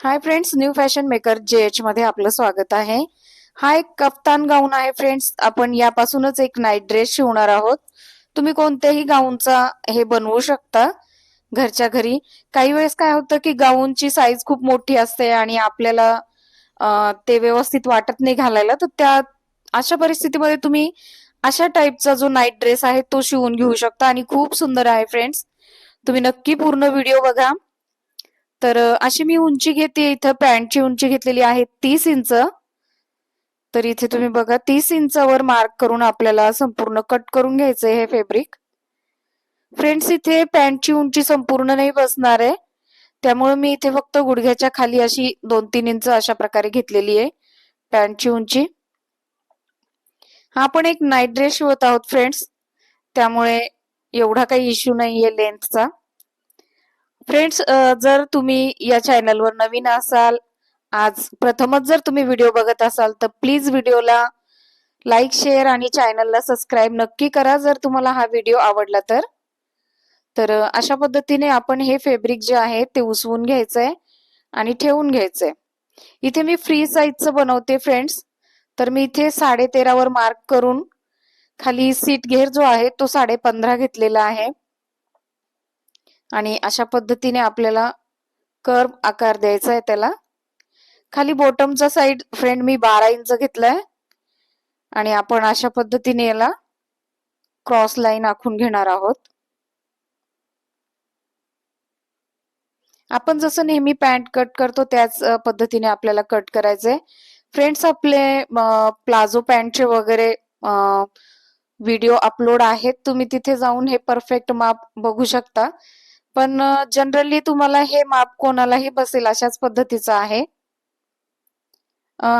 Hi friends new fashion maker J H मध्ये आपलं स्वागत आहे. हा एक कप्तान गाऊन आहे फ्रेंड्स आपण यापासूनच एक नाईट ड्रेस शिवणार आहोत. तुम्ही कोणत्याही गाऊनचा हे बनवू शकता घरच्या घरी. काही वेळेस काय होतं की गाऊनची साईज खूप मोठी असते आणि आपल्याला ते व्यवस्थित वाटत नाही घालायला. तर त्या अशा परिस्थितीमध्ये तुम्ही अशा टाईपचा जो नाईट ड्रेस आहे तो शिवून घेऊ शकता आणि खूप सुंदर आहे फ्रेंड्स तुम्ही नक्की पूर्ण व्हिडिओ बघा. तर अशी मी उंची घेते इथं पॅन्टची उंची घेतलेली आहे तीस इंच. तर इथे तुम्ही बघा तीस इंचावर मार्क करून आपल्याला संपूर्ण कट करून घ्यायचंय हे फेब्रिक. फ्रेंड्स इथे पॅन्टची उंची संपूर्ण नाही बसणार आहे. त्यामुळे मी इथे फक्त गुडघ्याच्या खाली अशी दोन तीन इंच अशा प्रकारे घेतलेली आहे पॅन्टची उंची. हा आपण एक नाईट ड्रेस शिवत आहोत फ्रेंड्स. त्यामुळे एवढा काही इश्यू नाहीये लेंथचा फ्रेंड्स जर तुम्ही या चॅनलवर नवीन असाल आज प्रथमच जर तुम्ही व्हिडिओ बघत असाल तर प्लीज व्हिडिओला लाईक शेअर आणि चॅनलला सबस्क्राईब नक्की करा जर तुम्हाला हा व्हिडिओ आवडला तर. तर अशा पद्धतीने आपण हे फॅब्रिक जे आहे ते उसवून घ्यायचंय आणि ठेवून घ्यायचंय. इथे मी फ्री साईजचं बनवते फ्रेंड्स तर मी इथे साडे तेरावर मार्क करून खाली सीट घेर जो आहे तो साडे पंधरा घेतलेला आहे. आणि अशा पद्धतीने आपल्याला कर्व आकार द्यायचा आहे त्याला. खाली बॉटमचा साइड फ्रेंड मी बारा इंच घेतलाय. आणि आपण अशा पद्धतीने याला क्रॉस लाईन आखून घेणार आहोत. आपण जसं नेहमी पॅन्ट कट करतो त्याच पद्धतीने आपल्याला कट करायचंय. फ्रेंड्स आपले प्लाझो पॅन्टचे वगैरे व्हिडिओ अपलोड आहेत. तुम्ही तिथे जाऊन हे परफेक्ट माप बघू शकता. पण जनरली तुम्हाला हे माप कोणालाही बसेल अशाच पद्धतीचा आहे.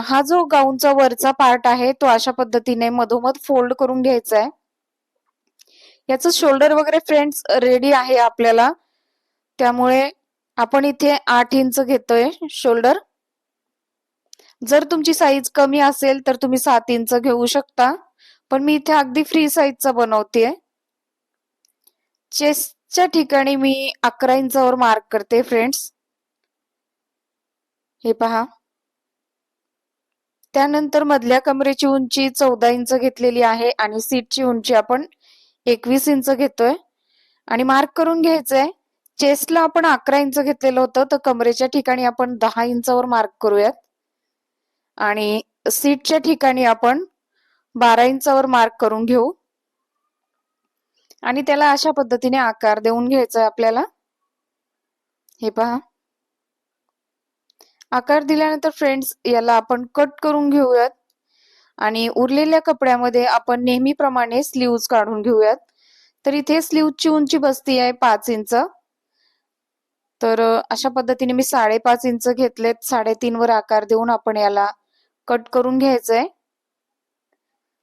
हा जो गाऊनचा वरचा पार्ट आहे तो अशा पद्धतीने मधोमध फोल्ड करून घ्यायचा आहे. याचं शोल्डर वगैरे फ्रेंड्स रेडी आहे आपल्याला. त्यामुळे आपण इथे आठ इंच घेतोय शोल्डर जर तुमची साईज कमी असेल तर तुम्ही सात इंच घेऊ शकता. पण मी इथे अगदी फ्री साईजचा बनवतेय. च्या ठिकाणी मी अकरा इंचावर मार्क करते फ्रेंड्स. हे पहा. त्यानंतर मधल्या कमरेची उंची चौदा इंच घेतलेली आहे आणि सीटची उंची आपण एकवीस इंच घेतोय. आणि मार्क करून घ्यायचंय चेस्टला आपण अकरा इंच घेतलेलं होतं तर कमरेच्या ठिकाणी आपण दहा इंचावर मार्क करूयात. आणि सीटच्या ठिकाणी आपण बारा इंचावर मार्क करून घेऊ. आणि त्याला अशा पद्धतीने आकार देऊन घ्यायचा आहे आपल्याला. हे पहा. आकार दिल्यानंतर फ्रेंड्स याला आपण कट करून घेऊयात. आणि उरलेल्या कपड्यामध्ये आपण नेहमीप्रमाणे स्लीव्ज काढून घेऊयात. तर इथे स्लीवची उंची बसती आहे पाच इंच. तर अशा पद्धतीने मी साडेपाच इंच घेतलेत. साडेतीन वर आकार देऊन आपण याला कट करून घ्यायचंय.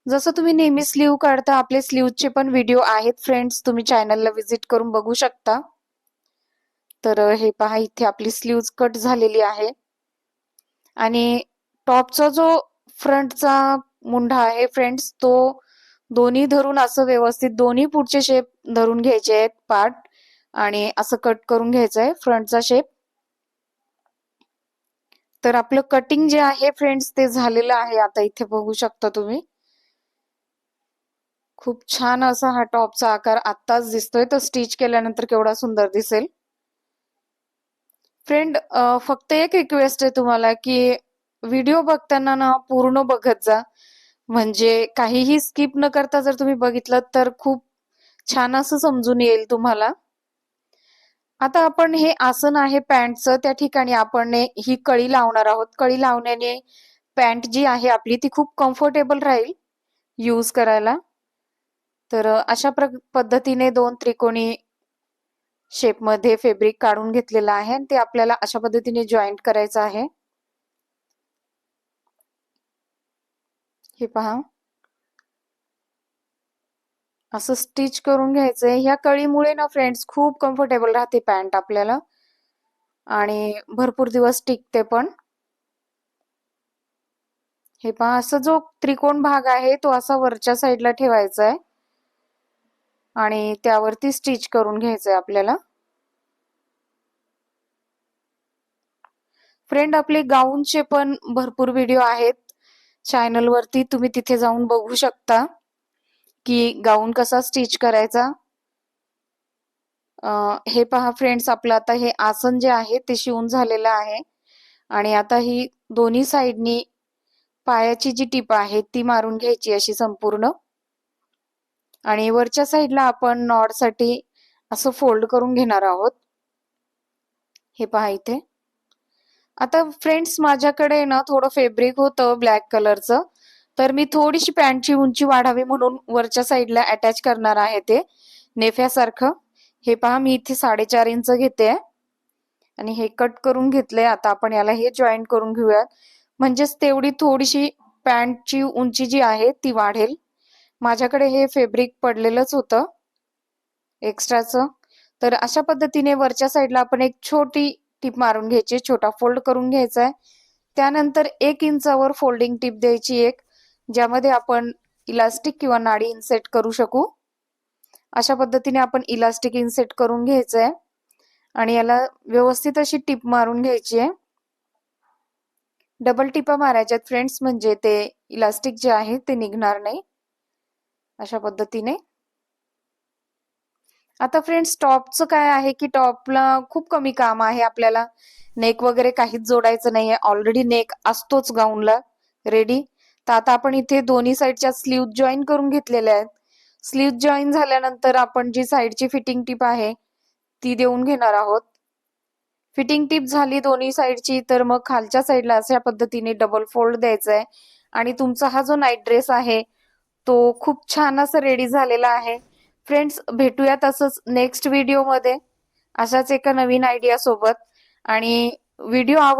जसं तुम्ही नेहमी स्लीव काढता आपले स्लीवचे पण व्हिडिओ आहेत फ्रेंड्स तुम्ही चॅनलला व्हिजिट करून बघू शकता. तर हे पहा इथे आपली स्लीव्ज कट झालेली आहे. आणि टॉपचा जो फ्रंटचा मुंढा आहे फ्रेंड्स तो दोन्ही धरून असं व्यवस्थित दोन्ही पुढचे शेप धरून घ्यायचे आहेत पार्ट आणि असं कट करून घ्यायचं आहे फ्रंटचा शेप तर आपलं कटिंग जे आहे फ्रेंड्स ते झालेलं आहे. आता इथे बघू शकता तुम्ही. खूप छान असा हा टॉपचा आकार आत्ताच दिसतोय. तर स्टिच केल्यानंतर केवढा सुंदर दिसेल. फ्रेंड फक्त एक रिक्वेस्ट आहे तुम्हाला की व्हिडिओ बघताना ना पूर्ण बघत जा. म्हणजे काहीही स्किप न करता जर तुम्ही बघितलं तर खूप छान असं समजून येईल तुम्हाला. आता आपण हे आसन आहे पॅन्टचं त्या ठिकाणी आपण ही कळी लावणार आहोत. कळी लावण्याने पॅन्ट जी आहे आपली ती खूप कम्फर्टेबल राहील यूज करायला. तर अशा प्र पद्धतीने दोन त्रिकोणी शेपमध्ये फेब्रिक काढून घेतलेलं आहे आणि ते आपल्याला अशा पद्धतीने जॉईंट करायचं आहे. हे पहा. असं स्टिच करून घ्यायचंय. ह्या कळीमुळे ना फ्रेंड्स खूप कम्फर्टेबल राहते पॅन्ट आपल्याला. आणि भरपूर दिवस टिकते पण. हे पहा असं जो त्रिकोण भाग आहे तो असा वरच्या साईडला ठेवायचा आहे आणि त्यावरती स्टिच करून घ्यायचंय आपल्याला. फ्रेंड आपले गाऊनचे पण भरपूर व्हिडिओ आहेत. चॅनलवरती तुम्ही तिथे जाऊन बघू शकता की गाऊन कसा स्टिच करायचा. हे पहा फ्रेंड्स आपलं आता हे आसन जे आहे ते शिवून झालेलं आहे. आणि आता ही दोन्ही साईडनी पायाची जी टीप आहे ती मारून घ्यायची अशी संपूर्ण. आणि वरच्या साईडला आपण नॉडसाठी असं फोल्ड करून घेणार आहोत. हे पहा इथे. आता फ्रेंड्स माझ्याकडे ना थोडं फेब्रिक होतं ब्लॅक कलरचं तर मी थोडीशी पॅन्टची उंची वाढावी म्हणून वरच्या साईडला अटॅच करणार आहे ते. नेफ्यासारखं. हे पहा मी इथे साडेचार इंच घेते. आणि हे कट करून घेतलंय. आता आपण याला हे जॉईंट करून घेऊयात. म्हणजेच तेवढी थोडीशी पॅन्टची उंची जी आहे ती वाढेल. माझ्याकडे हे फेब्रिक पडलेलंच होतं. एक्स्ट्राचं तर अशा पद्धतीने वरच्या साईडला आपण एक छोटी टीप मारून घ्यायची छोटा फोल्ड करून घ्यायचा आहे त्यानंतर एक इंचावर फोल्डिंग टीप द्यायची एक ज्यामध्ये आपण इलास्टिक किंवा नाडी इन्सेट करू शकू. अशा पद्धतीने आपण इलास्टिक इन्सेट करून घ्यायचं आहे आणि याला व्यवस्थित अशी टीप मारून घ्यायची आहे डबल टिपा मारायच्यात फ्रेंड्स म्हणजे ते इलास्टिक जे आहे ते निघणार नाही. अशा पद्धतीने. आता फ्रेंड्स टॉपचं काय आहे की टॉपला खूप कमी काम आहे आपल्याला. नेक वगैरे काहीच जोडायचं नाहीये. ऑलरेडी नेक असतोच गाऊनला रेडी तर आता आपण इथे दोन्ही साईडच्या स्लीव जॉईन करून घेतलेल्या आहेत. स्लीव जॉईन झाल्यानंतर आपण जी साईडची फिटिंग टिप आहे ती देऊन घेणार आहोत. फिटिंग टिप झाली दोन्ही साईडची तर मग खालच्या साईडला अशा पद्धतीने डबल फोल्ड द्यायचा आहे आणि तुमचा हा जो नाईट ड्रेस आहे तो खूप छान असं रेडी झालेला आहे. फ्रेंड्स भेटूया तसंच नेक्स्ट व्हिडिओमध्ये अशाच एका नवीन आयडिया सोबत. आणि व्हिडिओ आवड